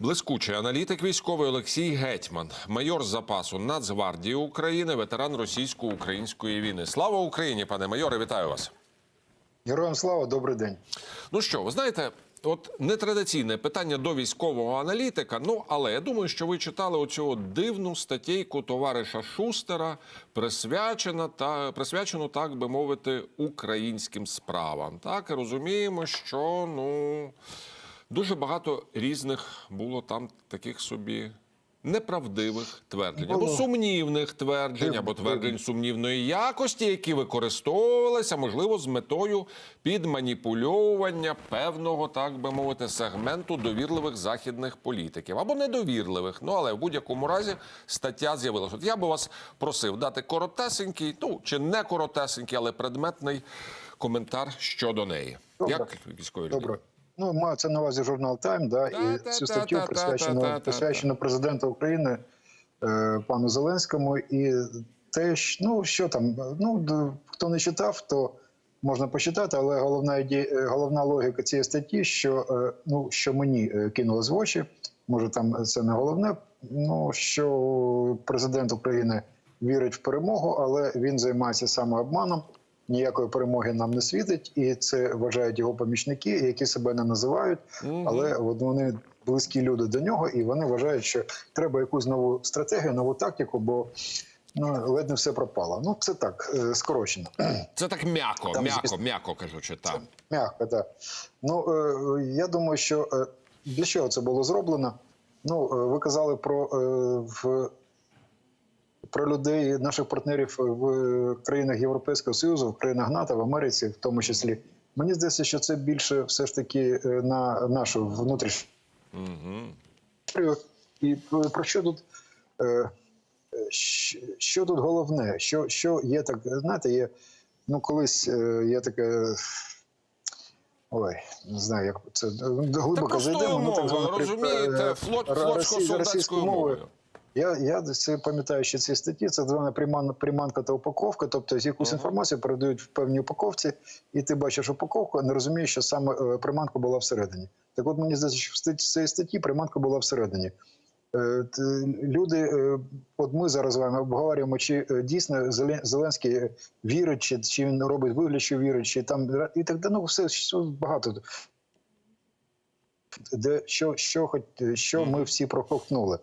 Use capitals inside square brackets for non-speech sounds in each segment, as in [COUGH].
Блискучий аналітик військовий Олексій Гетьман, майор запасу Нацгвардії України, ветеран російсько-української війни. Слава Україні, пане майоре, вітаю вас. Героям слава, добрий день. Ну що, ви знаєте, от нетрадиційне питання до військового аналітика. Ну але я думаю, що ви читали оцю дивну статтєйку товариша Шустера, присвячена та присвячену, так би мовити, українським справам. Так розуміємо, що ну дуже багато різних було там таких собі. Неправдивих тверджень або сумнівних тверджень, або тверджень сумнівної якості, які використовувалися, можливо, з метою підманіпульовування певного, так би мовити, сегменту довірливих західних політиків або недовірливих. Ну але в будь-якому разі стаття з'явилася. От я би вас просив дати коротесенький, ну чи не коротесенький, але предметний коментар щодо неї. Добре. Як військові людини? Ну, це на увазі журнал Тайм, да, і цю статтю та, та, та, присвячено, присвячено президенту України е, пану Зеленському. І те, що- ну що там, ну хто не читав, то можна почитати, але головна е, головна логіка цієї статті, що е, ну що мені кинулось в очі, може там це не головне. Ну що президент України вірить в перемогу, але він займається самообманом. Ніякої перемоги нам не світить, і це вважають його помічники, які себе не називають, але вони близькі люди до нього, і вони вважають, що треба якусь нову стратегію, нову тактику, бо ну ледь не все пропало. Ну це так е, скорочено. Це так м'яко, м'яко, м'яко кажучи, так. Мягко, так. Ну е, я думаю, що е, для чого це було зроблено? Ну, ви казали про, в, про людей, наших партнерів в країнах Європейського Союзу, в країнах НАТО, в Америці, в тому числі. Мені здається, що це більше все ж таки е, на нашу внутрішню. Угу. І про що тут? е, е, Що тут головне? Що, що є так, знаєте, є, ну колись е, є таке. Ой, не знаю, як це е, глибоко зайдемо. ну, так звано, розумієте, е, флот- флотсько-солдатською російською мовою. Я, я це пам'ятаю ще ці статті. Це звана приман, приманка та упаковка. Тобто якусь інформацію передають в певній упаковці, і ти бачиш упаковку, а не розумієш, що саме е, приманка була всередині. Так от мені здається, що в цій статті приманка була всередині. Е, Люди, е, от ми зараз з вами обговорюємо, чи дійсно Зеленський вірить, чи, чи він робить вигляд, що вірить, чи там і так далі. Ну, все, все багато. Де що, що, що ми всі проковтнули.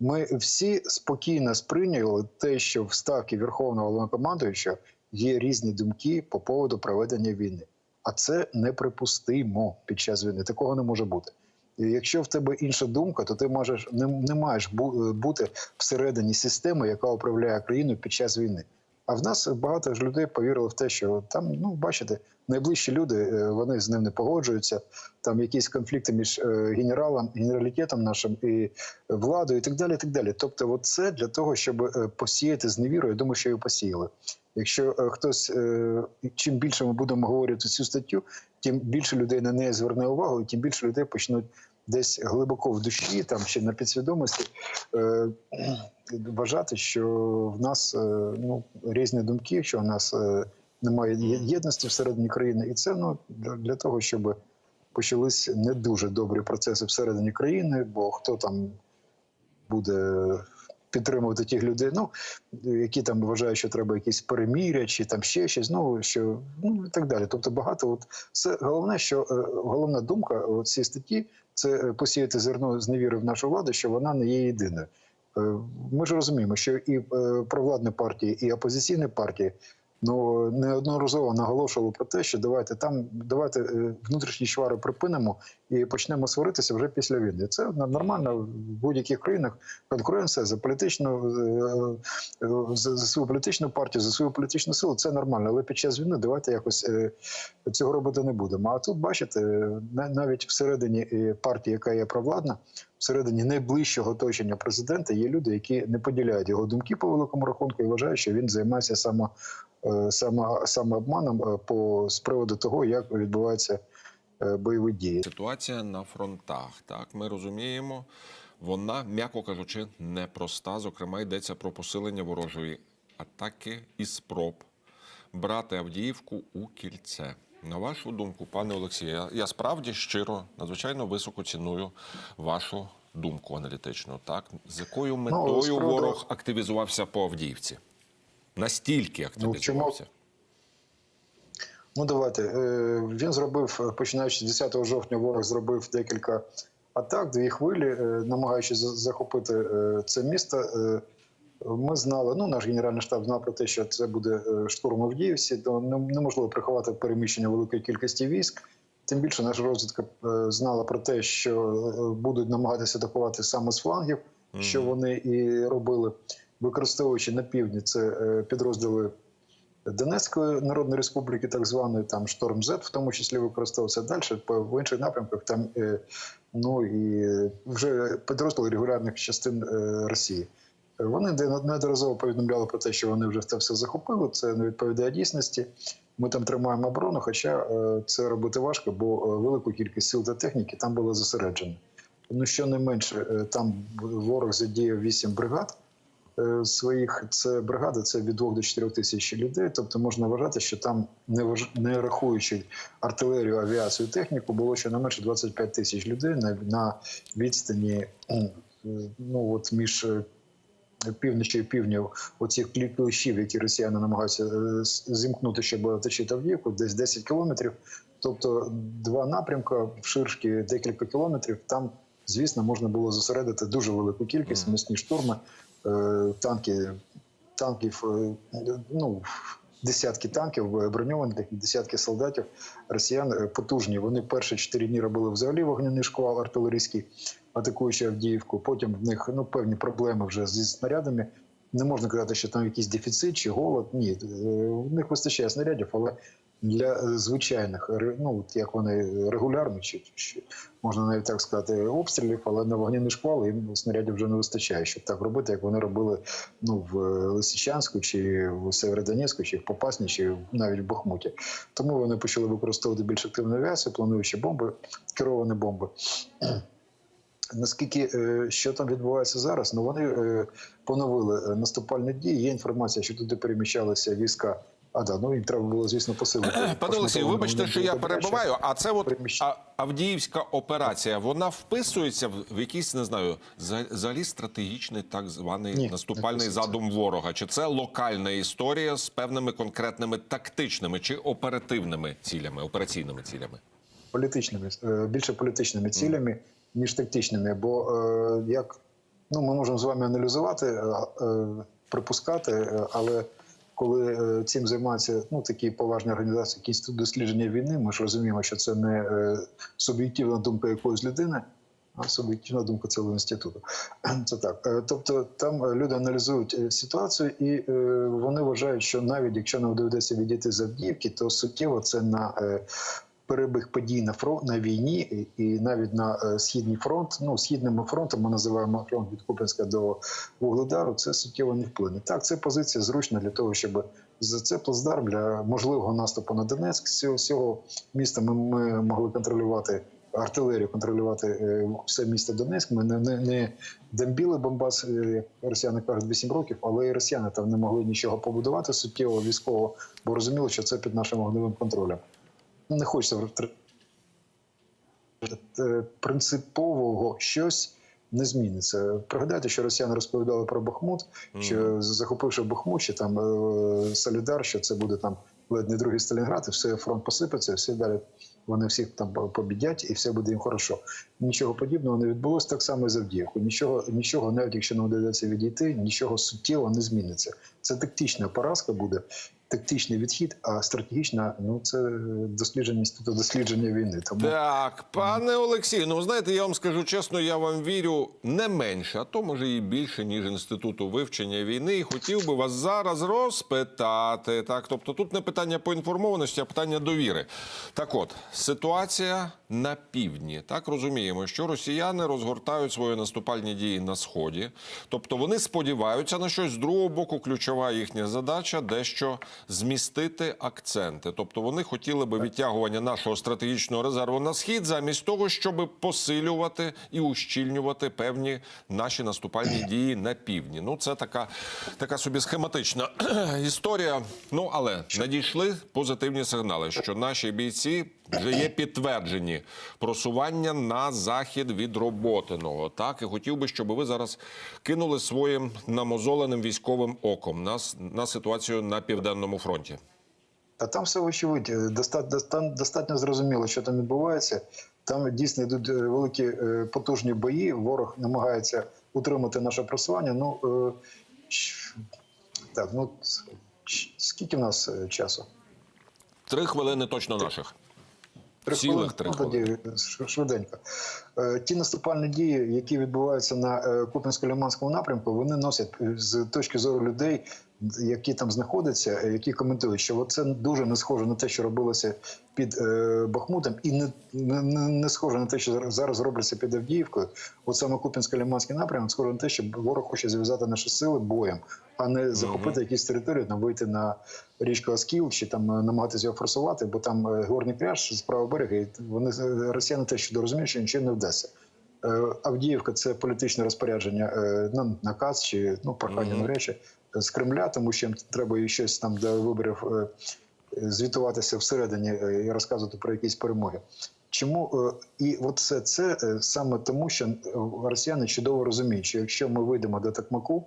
Ми всі спокійно сприйняли те, що в ставці Верховного Головнокомандуючого є різні думки по поводу проведення війни. А це неприпустимо під час війни. Такого не може бути. І якщо в тебе інша думка, то ти можеш не, не маєш бу- бути всередині системи, яка управляє країною під час війни. А в нас багато ж людей повірили в те, що там, ну бачите, найближчі люди е, вони з ним не погоджуються. Там якісь конфлікти між е, генералом, генералітетом нашим і владою, і так далі. І так далі. Тобто, от це для того, щоб е, посіяти зневіру, я думаю, що його посіяли. Якщо хтось чим більше ми будемо говорити цю статтю, тим більше людей на неї зверне увагу, і тим більше людей почнуть десь глибоко в душі, там ще на підсвідомості е, вважати, що в нас е, ну, різні думки, що в нас е, немає єдності всередині країни, і це ну для, того, щоб почались не дуже добрі процеси всередині країни, бо хто там буде підтримувати тих людей, ну які там вважають, що треба якісь переміря, чи там ще щось, ну що ну і так далі. Тобто багато, от це головне, що е, головна думка цій статті це е, посіяти зерно з невіри в нашу владу, що вона не є єдиною. Е, Ми ж розуміємо, що і е, провладні партії, і опозиційні партії ну неодноразово наголошували про те, що давайте там давайте е, внутрішні чвари припинимо і почнемо сваритися вже після війни. Це нормально в будь-яких країнах конкуренція за політичну е, е, за, свою політичну партію, за свою політичну силу. Це нормально. Але під час війни давайте якось цього робити не будемо. А тут бачите, на- навіть всередині партії, яка є провладна, всередині найближчого оточення президента є люди, які не поділяють його думки по великому рахунку і вважають, що він займається само, е, само, самообманом е, по з приводу того, як відбуваються е, бойові дії. Ситуація на фронтах. Так, ми розуміємо, вона, м'яко кажучи, непроста. Зокрема, йдеться про посилення ворожої атаки і спроб брати Авдіївку у кільце. На вашу думку, пане Олексію, я, я справді щиро, надзвичайно високо ціную вашу думку аналітичну, так з якою метою Ну, з приводу- ворог активізувався по Авдіївці? Настільки активізувався? Ну давайте. Е, Він зробив, починаючи з 10 жовтня, ворог зробив декілька атак, дві хвилі, е, намагаючись захопити е, це місто. Ми знали, ну наш генеральний штаб знав про те, що це буде е, штурм Авдіївці, то неможливо приховати переміщення великої кількості військ. Тим більше наша розвідка е, знала про те, що е, будуть намагатися атакувати саме з флангів, що вони і робили, використовуючи на півдні це підрозділи Донецької Народної Республіки, так званої там Шторм З, в тому числі використовувався далі по в інших напрямках. Там ну і вже підрозділи регулярних частин Росії. Вони неодноразово повідомляли про те, що вони вже це все захопили. Це не відповідає дійсності. Ми там тримаємо оборону, хоча е, це робити важко, бо е, велику кількість сил та техніки там було зосереджено. Ну щонайменше, е, там ворог задіяв 8 бригад своїх. Це бригади, це від 2 до 4 тисяч людей. Тобто можна вважати, що там, не, рахуючи артилерію, авіацію, техніку, було щонайменше 25 тисяч людей на, відстані ну, от між півночі і півдню оцих кліщів, які росіяни намагаються е, зімкнути, щоб оточити Авдіївку, десь 10 кілометрів. Тобто два напрямки в ширшки декілька кілометрів. Там, звісно, можна було зосередити дуже велику кількість Мгм. місні штурми, е, танки, танків, е, ну. Десятки танків броньованих, десятки солдатів росіян потужні. Вони перші чотири дні робили взагалі вогняний шквал артилерійський, атакуючи Авдіївку. Потім в них ну певні проблеми вже зі снарядами. Не можна казати, що там якийсь дефіцит чи голод. Ні, е, в них вистачає снарядів, але для звичайних ну як вони регулярно, чи, чи можна навіть так сказати, обстрілів, але на вогняний шквал їм снарядів вже не вистачає, щоб так робити, як вони робили ну в Лисичанську, чи в Северодонецьку, чи в Попасні, чи навіть в Бахмуті. Тому вони почали використовувати більш активну авіацію, плануючи бомби, керовані бомби. Наскільки е, що там відбувається зараз? Ну вони е, поновили е, наступальні дії. Є інформація, що туди переміщалися війська. А да, ну їм треба було, звісно, посилити. Пане Олексію, вибачте, що я перебиваю. А це от Авдіївська операція, вона вписується в якийсь, не знаю, за- взагалі стратегічний так званий Ні, наступальний задум ворога. Чи це локальна історія з певними конкретними тактичними чи оперативними цілями, операційними цілями? політичними, більше політичними цілями, ніж тактичними. Бо е, як ну, ми можемо з вами аналізувати, е, е, припускати, е, але коли е, цим займаються ну, такі поважні організації, як інститут дослідження війни, ми ж розуміємо, що це не е, суб'єктивна думка якоїсь людини. А суб'єктивна думка цілого інституту. [CLEARS THROAT] Це так. Е, Тобто там люди аналізують ситуацію, і вони вважають, що навіть якщо нам доведеться відійти з Авдіївки, то суттєво це на перебіг подій на фронт на війні і, навіть на е, східний фронт. Ну східним фронтом ми називаємо фронт від Купенська до Вугледару. Це суттєво не вплине. Так, це позиція зручна для того, щоб за це плацдарм для можливого наступу на Донецьк. З цього, міста ми, ми могли контролювати. Артилерію контролювати е, все місто Донецьк. Ми не, не, не дембіли Бомбас, е, як росіяни кажуть, 8 років, але і росіяни там не могли нічого побудувати суттєво військово, бо розуміли, що це під нашим вогневим контролем. Не хочеться Е, принципового щось не зміниться. Пригадайте, що росіяни розповідали про Бахмут, що захопивши Бахмут, чи там е, Солідар, що це буде там ледь не другий Сталінград, і все фронт посипеться, всі далі вони всіх там побідять, і все буде їм хорошо. Нічого подібного не відбулося так само і з Авдіївкою. Нічого, нічого, навіть якщо нам доведеться відійти, нічого суттєво не зміниться. Це тактична поразка буде, тактичний відхід, а стратегічна ну це дослідження інституту дослідження війни. Тому Так, пане Олексію, ну знаєте, я вам скажу чесно, я вам вірю не менше, а то може і більше, ніж інституту вивчення війни. І хотів би вас зараз розпитати. Так, тобто тут не питання поінформованості, а питання довіри. Так, от ситуація на півдні. Так розуміємо, що росіяни розгортають свої наступальні дії на сході. Тобто вони сподіваються на щось з другого боку. Ключова їхня задача дещо змістити акценти. Тобто вони хотіли би відтягування нашого стратегічного резерву на схід, замість того, щоб посилювати і ущільнювати певні наші наступальні дії на півдні. Ну це така, така собі схематична [CLEARS THROAT] історія. Ну але надійшли позитивні сигнали, що наші бійці вже є підтверджені просування на захід від Роботиного. Так, і хотів би, щоб ви зараз кинули своїм намозоленим військовим оком на, на ситуацію на південному фронті. Та там все вочевидь, е, достатньо, достатньо, зрозуміло, що там відбувається. Там дійсно йдуть е, великі е, потужні бої. Ворог намагається утримати наше просування. Ну так, ну скільки в нас часу? Три хвилини точно наших. Три Цілих три Ну, тоді швиденько. Е, Ті наступальні дії, які відбуваються на е, Куп'янсько-Лиманському напрямку, вони носять е, з точки зору людей, які там знаходяться, е, які коментують, що це дуже не схоже на те, що робилося під е, Бахмутом, і не, не, не- схоже на те, що зараз- робиться під Авдіївкою. От саме Куп'янсько-Лиманський напрямок схоже на те, що ворог хоче зв'язати наші сили боєм, а не захопити якісь території, там вийти на річку Оскіл чи там е, намагатися його форсувати, бо там е, горний кряж з правого берега, і вони росіяни теж чудово розуміють, що нічого не вдасться. Авдіївка це політичне розпорядження, ну, наказ чи ну прохання Мгм. навряд чи, з Кремля, тому що їм треба і щось там до виборів е, звітуватися всередині е, і розказувати про якісь перемоги. Чому е, і от це, це саме тому, що росіяни чудово розуміють, що якщо ми вийдемо до Такмаку,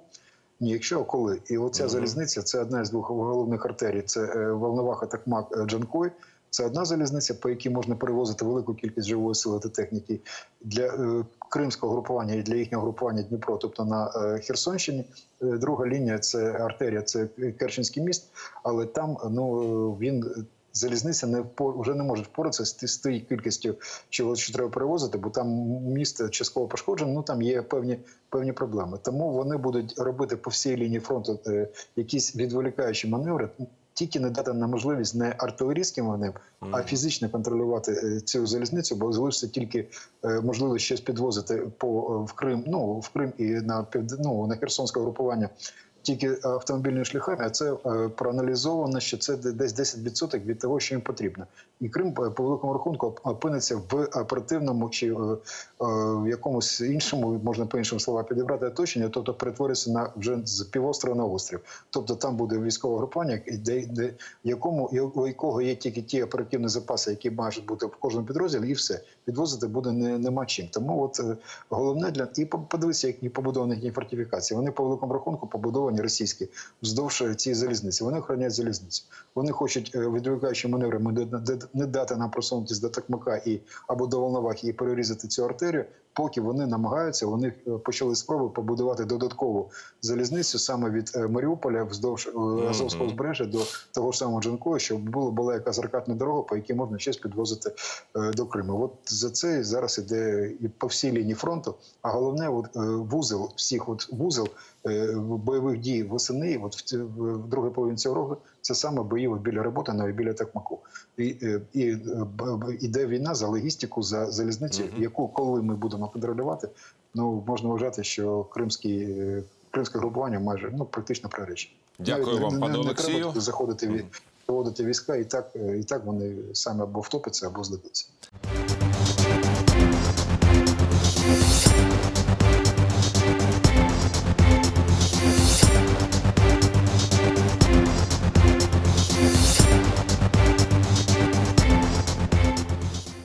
ні, якщо а коли, і оця Мгм. залізниця це одна з двох головних артерій. Це Волноваха Такмак Джанкой. Це одна залізниця, по якій можна перевозити велику кількість живої сили та техніки для е, кримського групування і для їхнього групування Дніпро, тобто на е, Херсонщині. Е, Друга лінія це артерія, це Керченський міст, але там ну він. Залізниця не вже не може впоратися з тією кількістю чого що треба перевозити, бо там місто частково пошкоджено. Ну там є певні певні проблеми. Тому вони будуть робити по всій лінії фронту якісь відволікаючі маневри. Тільки не дати нам можливість не артилерійським вогнем, а фізично контролювати е, цю залізницю, бо залишиться тільки е, можливо щось підвозити по е, в Крим, ну в Крим і на півдну на Херсонське групування. Тільки автомобільними шляхами, а це е, проаналізовано, що це десь 10% від того, що їм потрібно. І Крим е, по великому рахунку опиниться в оперативному чи е, в якомусь іншому, можна по іншим словам підібрати оточення, тобто перетвориться на вже з півострова на острів. Тобто там буде військове групування, де, де якому у якого є тільки ті оперативні запаси, які мають бути в кожному підрозділі, і все підвозити буде не, нема чим. Тому от головне для і по- подивитися, які побудовані їхні фортифікації. Вони по великому рахунку побудовані російські вздовж е, цієї залізниці. Вони охороняють залізницю. Вони хочуть е, відволікаючи маневрами не- дати нам просунутися до Такмака і або до Волновахи і перерізати цю артерію. Поки вони намагаються, вони е, почали спроби побудувати додаткову залізницю саме від е, Маріуполя вздовж е, Азовського узбережжя до того ж самого Джанкою, щоб було була якась аркадна дорога, по якій можна щось підвозити до Криму. От за це зараз іде і по всій лінії фронту. А головне, от вузел всіх, от вузел бойових дій восени, от в, другій половині цього року, це саме бої біля роботи, навіть біля Такмаку. І, е, і е, іде війна за логістику, за залізницю, Мгм. яку коли ми будемо контролювати, ну можна вважати, що кримський. е, Кримське групування майже ну практично приречено. Дякую Навіть вам, не, пане не, не Олексію. треба заходити ві- проводити війська, і так і так вони самі або втопляться, або здадуться.